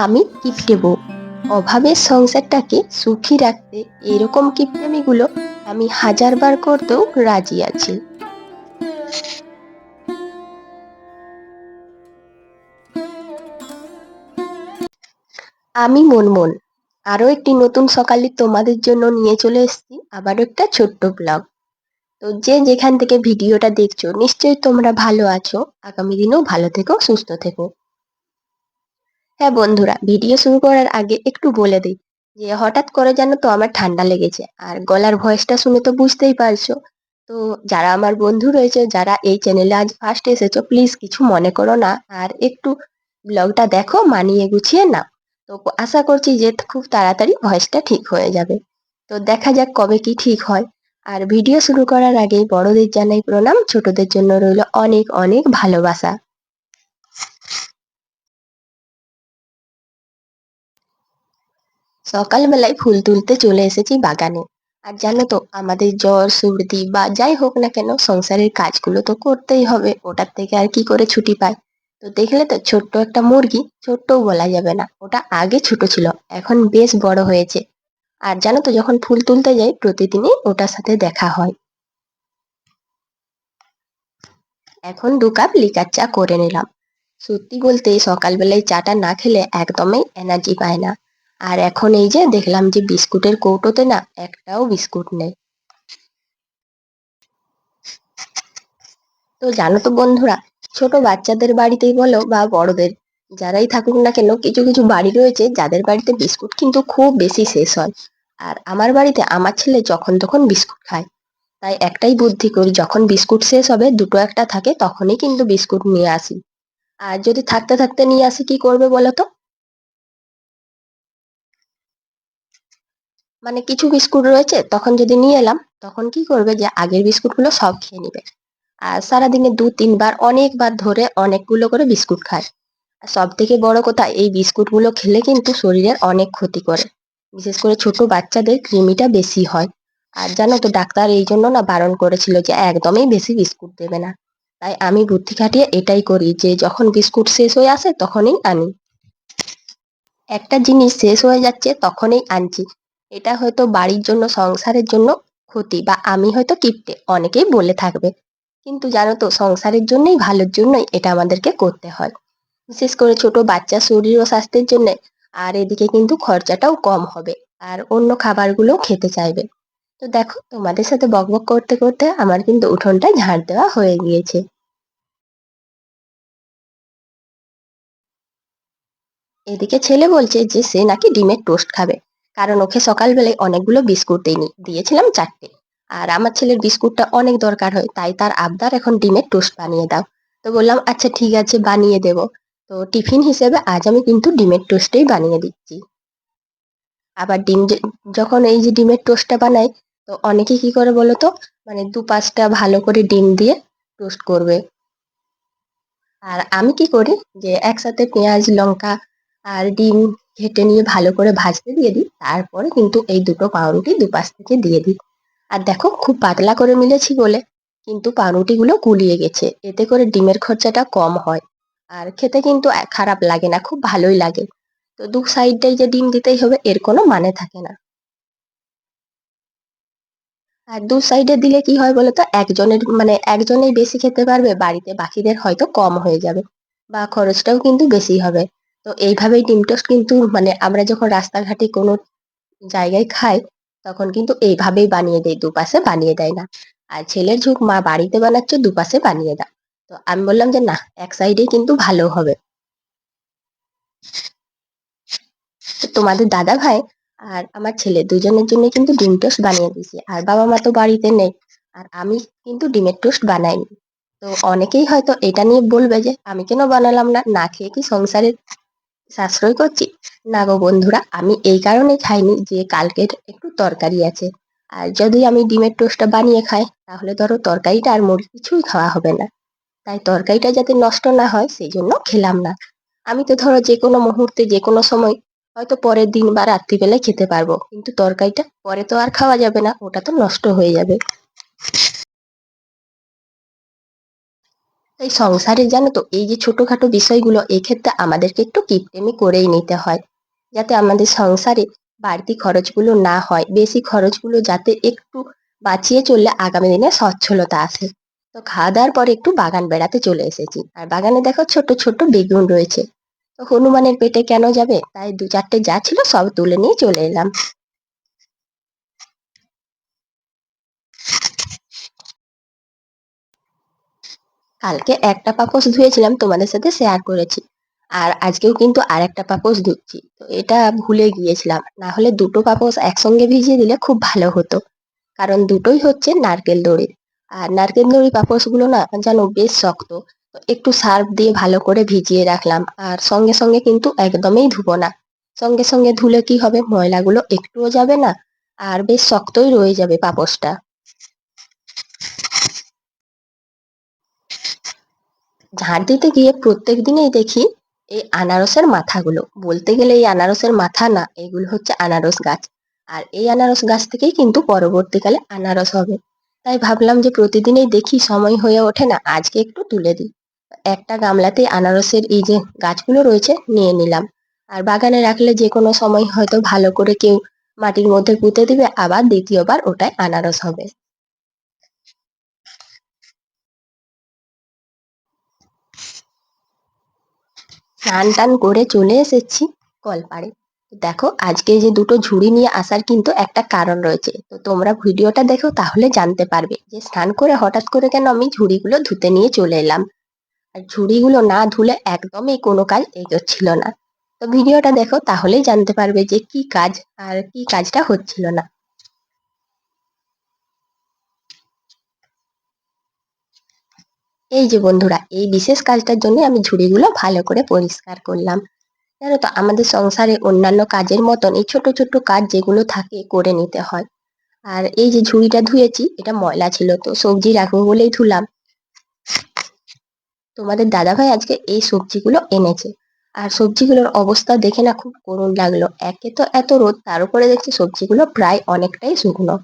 আমি কিপটে বউ অভাবের সংসারটাকে সুখী রাখতে এরকম কিপটেমিগুলো আমি হাজারবার করতেও রাজি আছি। আমি মনমন। আরও একটি নতুন সকালে তোমাদের জন্য নিয়ে চলে এসেছি আবারও একটা ছোট্ট ব্লগ। তো যে যেখান থেকে ভিডিওটা দেখছ, নিশ্চয়ই তোমরা ভালো আছো। আগামী দিনেও ভালো থেকো, সুস্থ থেকো। হ্যাঁ বন্ধুরা, ভিডিও শুরু করার আগে একটু বলে দিই যে হঠাৎ করে যেন তো আমার ঠান্ডা লেগেছে আর গলার ভয়েসটা শুনে তো বুঝতেই পারছ। তো যারা আমার বন্ধু রয়েছে, যারা এই চ্যানেলে আজ ফার্স্ট এসেছ প্লিজ কিছু মনে করো না আর একটু ব্লগটা দেখো, মানিয়ে গুছিয়ে নাও। তো আশা করছি যে খুব তাড়াতাড়ি ভয়েসটা ঠিক হয়ে যাবে। তো দেখা যাক কবে কি ঠিক হয়। আর ভিডিও শুরু করার আগেই বড়দের জানাই প্রণাম, ছোটদের জন্য রইল অনেক অনেক ভালোবাসা। সকালবেলায় ফুল তুলতে চলে এসেছি বাগানে। আর জানো তো, আমাদের জ্বর, সর্দি বা যাই হোক না কেন, সংসারের কাজগুলো তো করতেই হবে, ওটার থেকে আর কি করে ছুটি পায় তো দেখলে তো ছোট্ট একটা মুরগি, ছোট্টও বলা যাবে না, ওটা আগে ছোট ছিল, এখন বেশ বড় হয়েছে। আর জানো তো, যখন ফুল তুলতে যাই, প্রতিদিনই ওটার সাথে দেখা হয়। এখন দু কাপ লিকার চা করে নিলাম। সত্যি বলতে সকালবেলায় চাটা না খেলে একদমই এনার্জি পায় না। আর এখন এই যে দেখলাম যে বিস্কুটের কৌটোতে না একটাও বিস্কুট নেই। তো জানো তো বন্ধুরা, ছোট বাচ্চাদের বাড়িতেই বলো বা বড়দের, যারাই থাকুক না কেন কিছু কিছু বাড়ি রয়েছে যাদের বাড়িতে বিস্কুট কিন্তু খুব বেশি শেষ হয়। আর আমার বাড়িতে আমার ছেলে যখন তখন বিস্কুট খায়। তাই একটাই বুদ্ধি করি, যখন বিস্কুট শেষ হবে, দুটো একটা থাকে, তখনই কিন্তু বিস্কুট নিয়ে আসি। আর যদি থাকতে থাকতে নিয়ে আসি, কি করবে বলো তো? মানে কিছু বিস্কুট রয়েছে, তখন যদি নিয়ে এলাম, তখন কি করবে যে আগের বিস্কুটগুলো সব খেয়ে নেবে। আর সারাদিনে দু, তিনবার, অনেকবার ধরে অনেকগুলো করে বিস্কুট খায়। আর সব থেকে বড় কথা, এই বিস্কুটগুলো খেলে কিন্তু শরীরের অনেক ক্ষতি করে। বিশেষ করে ছোট বাচ্চাদের কৃমিটা বেশি হয়। আর জানো তো, ডাক্তার এই জন্য না বারণ করেছিল যে একদমই বেশি বিস্কুট দেবে না। তাই আমি বুদ্ধি খাটিয়ে এটাই করি যে যখন বিস্কুট শেষ হয়ে আসে, তখনই আনি। একটা জিনিস শেষ হয়ে যাচ্ছে, তখনই আনছি। এটা হয়তো বাড়ির জন্য, সংসারের জন্য ক্ষতি বা আমি হয়তো কিপটে, অনেকেই বলে থাকবে। কিন্তু জানো তো, সংসারের জন্যই, ভালোর জন্যই এটা আমাদেরকে করতে হয়। বিশেষ করে ছোট বাচ্চা শরীর ও স্বাস্থ্যের জন্য, আর এদিকে কিন্তু খরচাটাও কম হবে, আর অন্য খাবারগুলোও খেতে চাইবে। তো দেখো, তোমাদের সাথে বকবক করতে করতে আমার কিন্তু উঠোনটা ঝাড় দেওয়া হয়ে গিয়েছে। এদিকে ছেলে বলছে যে, সে নাকি ডিমের টোস্ট খাবে। কারণ ওকে সকালবেলায় অনেকগুলো বিস্কুট দিইনি, দিয়েছিলাম চারটে। আর আমার ছেলের বিস্কুটটা অনেক দরকার হয়, তাই তার আবদার এখন ডিমের টোস্ট বানিয়ে দাও। তো বললাম আচ্ছা ঠিক আছে, বানিয়ে দেব। তো টিফিন হিসেবে আজ আমি কিন্তু ডিমের টোস্টেই বানিয়ে দিচ্ছি। আবার ডিম যখন এই যে ডিমের টোস্টটা বানাই, তো অনেকে কি করে বলো তো মানে দু পাঁচটা ভালো করে ডিম দিয়ে টোস্ট করবে। আর আমি কি করি যে একসাথে পেঁয়াজ, লঙ্কা আর ডিম ঘেটে নিয়ে ভালো করে ভাজতে দিয়ে দিই। তারপরে কিন্তু এই দুটো পাউরুটি দুপাশ থেকে দিয়ে দিই। আর দেখো খুব পাতলা করে মিলেছি বলে, কিন্তু পাউরুটিগুলো গুলিয়ে গেছে। এতে করে ডিমের খরচাটা কম হয়। আর খেতে কিন্তু খারাপ লাগে না, খুব ভালোই লাগে। তো দু সাইডটাই যে ডিম দিতেই হবে, এর কোনো মানে থাকে না। আর দু সাইডে দিলে কি হয় বলতো একজনের মানে একজনেই বেশি খেতে পারবে, বাড়িতে বাকিদের হয়তো কম হয়ে যাবে। বা খরচটাও কিন্তু বেশি হবে। তো এইভাবেই ডিম টোস্ট কিন্তু মানে আমরা যখন রাস্তাঘাটে কোনো জায়গায় খাই, তখন কিন্তু এইভাবেই বানিয়ে দেয়, দুপাশে বানিয়ে দেয় না। আর ছেলের ঝুঁক মা বাড়িতে বানাচ্ছে, দুপাশে বানিয়ে দাও তো আমি বললাম যে না, এক সাইডে কিন্তু ভালো হবে। তোমাদের দাদা ভাই আর আমার ছেলে দুজনের জন্য কিন্তু ডিম টোস্ট বানিয়ে দিয়েছি। আর বাবা মা তো বাড়িতে নেই, আর আমি কিন্তু ডিমের টোস্ট বানাইনি। তো অনেকেই হয়তো এটা নিয়ে বলবে যে, আমি কেন বানালাম না? না খেয়ে কি সংসারের সাশ্রয় করছি। না গো বন্ধুরা, আমি এই কারণে খাইনি যে কালকের একটু তরকারি আছে। আর যদি আমি ডিমের টোস্টটা বানিয়ে খাই, তাহলে ধরো তরকারিটা আর মুড়ি কিছুই খাওয়া হবে না। তাই তরকারিটা যাতে নষ্ট না হয় সেই জন্য খেলাম না। আমি তো ধরো যে কোনো মুহূর্তে, যে কোনো সময় হয়তো পরের দিন বা রাত্রিবেলায় খেতে পারব। কিন্তু তরকারিটা পরে তো আর খাওয়া যাবে না, ওটা তো নষ্ট হয়ে যাবে। তাই সংসারে জানো তো, এই যে ছোটখাটো বিষয়গুলো এক্ষেত্রে আমাদেরকে একটু কিপটেমি করেই নিতে হয়। যাতে আমাদের সংসারে বাড়তি খরচগুলো না হয়, বেশি খরচগুলো যাতে একটু বাঁচিয়ে চললে আগামী দিনে সচ্ছলতা আসে তো খাওয়া দাওয়ার পরে একটু বাগান বেড়াতে চলে এসেছি। আর বাগানে দেখো ছোট ছোট বেগুন রয়েছে। তো হনুমানের পেটে কেন যাবে? তাই দু চারটে যা ছিল সব তুলে নিয়ে চলে এলাম। কালকে একটা পাপোশ ধুয়েছিলাম তোমাদের সাথে শেয়ার করেছি। আর আজকেও কিন্তু আর একটা পাপোশ ধুচ্ছি। তো এটা ভুলে গিয়েছিলাম। না হলে দুটো পাপোশ একসঙ্গে ভিজিয়ে দিলে খুব ভালো হতো। কারণ দুটোই হচ্ছে নারকেল দড়ির আর নারকেল দড়ি পাপোশগুলো না জানো বেশ শক্ত। একটু সার্ফ দিয়ে ভালো করে ভিজিয়ে রাখলাম। আর সঙ্গে সঙ্গে কিন্তু একদমই ধুবো না। সঙ্গে সঙ্গে ধুলে কি হবে? ময়লাগুলো একটুও যাবে না। আর বেশ শক্তই রয়ে যাবে পাপোশটা। ঝাঁট দিতে গিয়ে প্রত্যেক দিনেই দেখি এই আনারসের মাথাগুলো। বলতে গেলে এই আনারসের মাথা না, এগুলো হচ্ছে আনারস গাছ। আর এই আনারস গাছ থেকেই কিন্তু পরবর্তীকালে আনারস হবে। তাই ভাবলাম যে প্রতিদিনেই দেখি সময় হয়ে ওঠে না, আজকে একটু তুলে দিই। একটা গামলাতে আনারসের এই যে গাছগুলো রয়েছে নিয়ে নিলাম। আর বাগানে রাখলে যে কোনো সময় হয়তো ভালো করে কেউ মাটির মধ্যে পুঁতে দিবে, আবার দ্বিতীয়বার ওটাই আনারস হবে। স্নান টান করে চলে এসেছি কলপাড়ে। দেখো, আজকে যে দুটো ঝুড়ি নিয়ে আসার কিন্তু একটা কারণ রয়েছে। তো তোমরা ভিডিওটা দেখো, তাহলে জানতে পারবে যে স্নান করে হঠাৎ করে কেন আমি ঝুড়িগুলো ধুতে নিয়ে চলে এলাম। আর ঝুড়িগুলো না ধুলে একদমই কোনো কাজ এগোচ্ছিল না। তো ভিডিওটা দেখো, তাহলেই জানতে পারবে যে কি কাজ আর কি কাজটা হচ্ছিল না। এই যে বন্ধুরা, এই বিশেষ কাজটার জন্য আমি ঝুড়িগুলো ভালো করে পরিষ্কার করলাম। জানো তো, আমাদের সংসারে অন্যান্য কাজের মতন এই ছোট ছোট কাজ যেগুলো থাকে করে নিতে হয়। আর এই যে ঝুড়িটা ধুয়েছি, এটা ময়লা ছিল তো, সবজি রাখব বলেই ধুলাম। তোমাদের দাদাভাই আজকে এই সবজিগুলো এনেছে। আর সবজিগুলোর অবস্থা দেখে না খুব করুণ লাগল। একে তো এত রোদ, তার উপরে দেখছি সবজিগুলো প্রায় অনেকটাই শুকনো।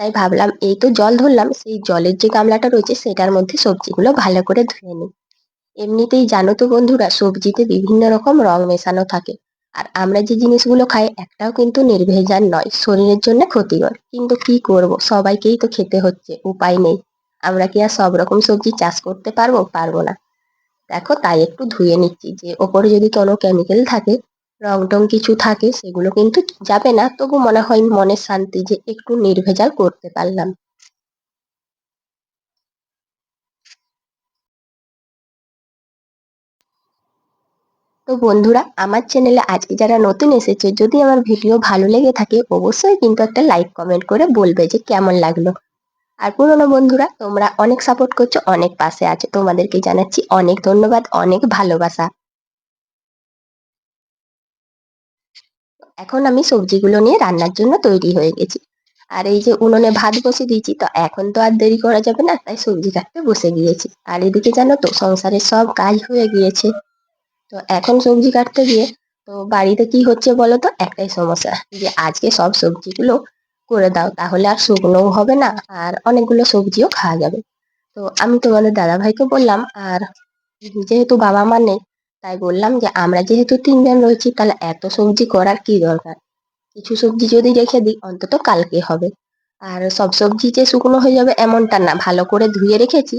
তাই ভাবলাম এই তো জল ধরলাম, সেই জলের যে গামলাটা রয়েছে সেটার মধ্যে সবজিগুলো ভালো করে ধুয়ে নিই। এমনিতেই জানো তো বন্ধুরা, সবজিতে বিভিন্ন রকম রং মেশানো থাকে। আর আমরা যে জিনিসগুলো খাই, একটাও কিন্তু নির্ভেজাল নয়, শরীরের জন্য ক্ষতিকর। কিন্তু কি করব? সবাইকেই তো খেতে হচ্ছে, উপায় নেই। আমরা কি আর সব রকম সবজি চাষ করতে পারব? পারব না। দেখো তাই একটু ধুয়ে নিচ্ছি, যে ওপরে যদি কোনো কেমিক্যাল থাকে রং টং কিছু থাকে, সেগুলো কিন্তু যাবে না। তবু মনে হয় মনের শান্তি যে একটু নির্ভেজাল করতে পারলাম। তো বন্ধুরা, আমার চ্যানেলে আজকে যারা নতুন এসেছে, যদি আমার ভিডিও ভালো লেগে থাকে, অবশ্যই কিন্তু একটা লাইক কমেন্ট করে বলবে যে কেমন লাগল। আর পুরোনো বন্ধুরা, তোমরা অনেক সাপোর্ট করছ, অনেক পাশে আছো। তোমাদেরকে জানাচ্ছি অনেক ধন্যবাদ, অনেক ভালোবাসা। এখন আমি সবজিগুলো নিয়ে রান্নার জন্য তৈরি হয়ে গেছি। আর এই যে উনুনে ভাত বসে দিয়েছি, তো এখন তো আর দেরি করা যাবে না, তাই সবজি কাটতে বসে গিয়েছি। আর এদিকে জানো তো, সংসারের সব কাজ হয়ে গিয়েছে। তো এখন সবজি কাটতে গিয়ে, তো বাড়িতে কি হচ্ছে বলো তো? একটাই সমস্যা, যে আজকে সব সবজিগুলো করে দাও, তাহলে আর শুকনোও হবে না, আর অনেকগুলো সবজিও খাওয়া যাবে। তো আমি তোমাদের দাদাভাইকে বললাম, আর যেহেতু বাবা মা নেই তাই বললাম যে, আমরা যেহেতু তিনজন রয়েছি, তাহলে এত সবজি করার কি দরকার? কিছু সবজি যদি রেখে দিই, অন্তত কালকে হবে। আর সব সবজি যে শুকনো হয়ে যাবে এমনটা না, ভালো করে ধুয়ে রেখেছি।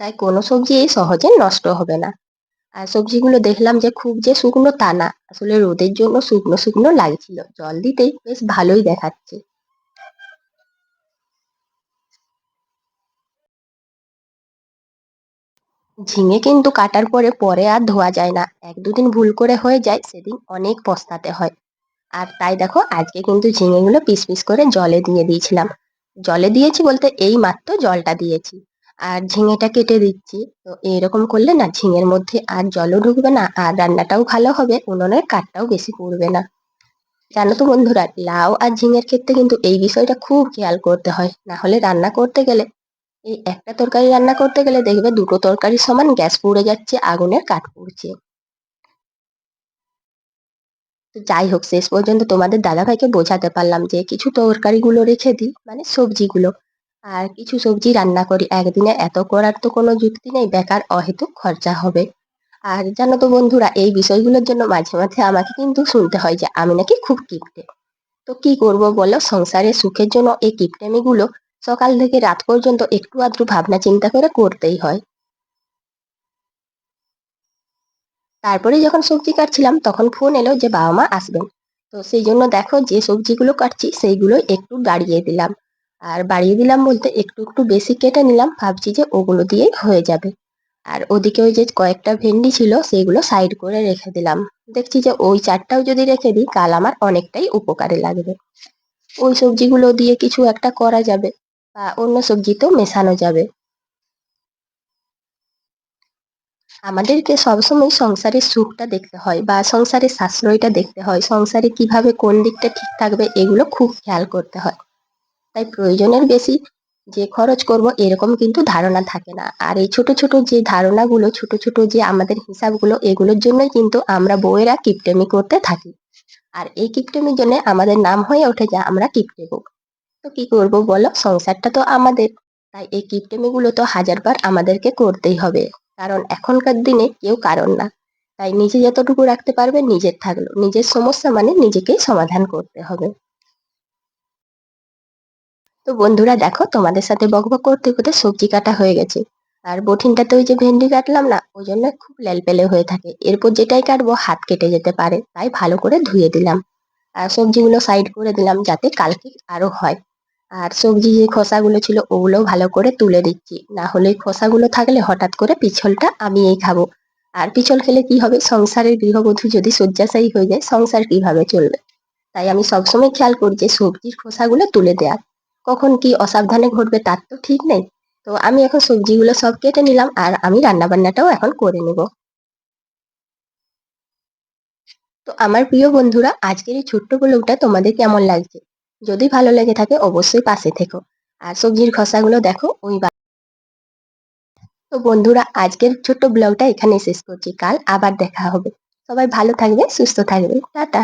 তাই কোনো সবজি সহজে নষ্ট হবে না। আর সবজিগুলো দেখলাম যে, খুব যে শুকনো তা না। আসলে রোদের জন্য শুকনো শুকনো লাগছিল। জল দিতেই বেশ ভালোই দেখাচ্ছে। ঝিঙে কিন্তু কাটার পরে পরে আর ধোয়া যায় না। এক দুদিন ভুল করে হয়ে যায়, সেদিন অনেক পস্তাতে হয়। আর তাই দেখো, আজকে কিন্তু ঝিঙেগুলো পিস পিস করে জলে দিয়ে দিয়েছিলাম। জলে দিয়েছি বলতে এই মাত্র জলটা দিয়েছি। আর ঝিঙেটা কেটে দিচ্ছি। তো এরকম করলে না, ঝিঙের মধ্যে আর জলও ঢুকবে না, আর রান্নাটাও ভালো হবে, উনুনের কাঠটাও বেশি পড়বে না। জানো তো বন্ধুরা, লাউ আর ঝিঙের ক্ষেত্রে কিন্তু এই বিষয়টা খুব খেয়াল করতে হয়। না হলে রান্না করতে গেলে এই একটা তরকারি রান্না করতে গেলে দেখবে দুটো তরকারির সমান গ্যাস পুড়ে যাচ্ছে, আগুনের কাঠ পুড়ছে। তো যাই হোক, শেষ পর্যন্ত তোমাদের দাদাভাইকে বোঝাতে পারলাম যে কিছু তরকারিগুলো রেখে দিই মানে সবজিগুলো। আর কিছু সবজি রান্না করি, একদিনে এত করার তো কোনো যুক্তি নেই, বেকার অহেতুক খরচা হবে। আর জানো তো বন্ধুরা, এই বিষয়গুলোর জন্য মাঝে মাঝে আমাকে কিন্তু শুনতে হয় যে আমি নাকি খুব কিপটে। তো কি করব বলো সংসারের সুখের জন্য এই কিপটেমিগুলো সকাল থেকে রাত পর্যন্ত একটু আধটু ভাবনা চিন্তা করে করতেই হয়। তারপরে যখন সবজি কাটছিলাম, তখন ফোন এলো যে বাবা মা আসবেন। তো সেই জন্য দেখো যে সবজিগুলো কাটছি সেইগুলো একটু বাড়িয়ে দিলাম। আর বাড়িয়ে দিলাম বলতে একটু একটু বেশি কেটে নিলাম, ভাবছি যে ওগুলো দিয়েই হয়ে যাবে। আর ওদিকে ওই যে কয়েকটা ভেন্ডি ছিল, সেগুলো সাইড করে রেখে দিলাম। দেখছি যে ওই চারটাও যদি রেখে দিই, কাল আমার অনেকটাই উপকারে লাগবে। ওই সবজিগুলো দিয়ে কিছু একটা করা যাবে। বা অন্য সবজিতেও মেশানো যাবে। আমাদেরকে সবসময় সংসারের সুখটা দেখতে হয় বা সংসারের সাশ্রয়টা দেখতে হয়, সংসারে কীভাবে কোন দিকটা ঠিক থাকবে এগুলো খুব খেয়াল করতে হয়। তাই প্রয়োজনের বেশি যে খরচ করব এরকম কিন্তু ধারণা থাকে না। আর এই ছোট ছোট যে ধারণাগুলো, ছোট ছোট যে আমাদের হিসাবগুলো, এগুলোর জন্যই কিন্তু আমরা বউয়েরা কিপটেমি করতে থাকি। আর এই কিপটেমির জন্য আমাদের নাম হয়ে ওঠে যে আমরা কিপটে বউ তো কি করব বলো? সংসারটা তো আমাদের। তাই এই কিপটেমিগুলো তো হাজারবার আমাদেরকে করতেই হবে। কারণ এখনকার দিনে কেউ কারণ না। তাই নিজে যতটুকু রাখতে পারবে নিজের থাকল নিজের সমস্যা মানে নিজেকেই সমাধান করতে হবে। তো বন্ধুরা দেখো, তোমাদের সাথে বকবক করতে করতে সবজি কাটা হয়ে গেছে। আর বঠিনটাতে ওই যে ভেন্ডি কাটলাম না, ওই জন্য খুব লেলপেলে হয়ে থাকে। এরপর যেটাই কাটবো হাত কেটে যেতে পারে। তাই ভালো করে ধুয়ে দিলাম। আর সবজিগুলো সাইড করে দিলাম যাতে কালকে আরও হয়। আর সবজি যে খোসাগুলো ছিল ওগুলোও ভালো করে তুলে দিচ্ছি না হলে খোসাগুলো থাকলে হঠাৎ করে পিছলটা আমিই খাব। আর পিছল খেলে কি হবে? সংসারের গৃহবধূ যদি শয্যাশায়ী হয়ে যায়, সংসার কীভাবে চলবে? তাই আমি সবসময় খেয়াল করি যে সবজির খোসাগুলো তুলে দেওয়ার। কখন কি অসাবধানে ঘটবে তার তো ঠিক নেই। তো আমি এখন সবজিগুলো সব কেটে নিলাম আর আমি রান্না বান্নাটাও এখন করে নেব। তো আমার প্রিয় বন্ধুরা, আজকের এই ছোট্ট ব্লগটা তোমাদের কেমন লাগছে? যদি ভালো লেগে থাকে, অবশ্যই পাশে থেকো। আর সবজির খসাগুলো দেখো, ওই তো বন্ধুরা, আজকের ছোট্ট ব্লগটা এখানে শেষ করছি। কাল আবার দেখা হবে। সবাই ভালো থাকবে, সুস্থ থাকবে। টাটা।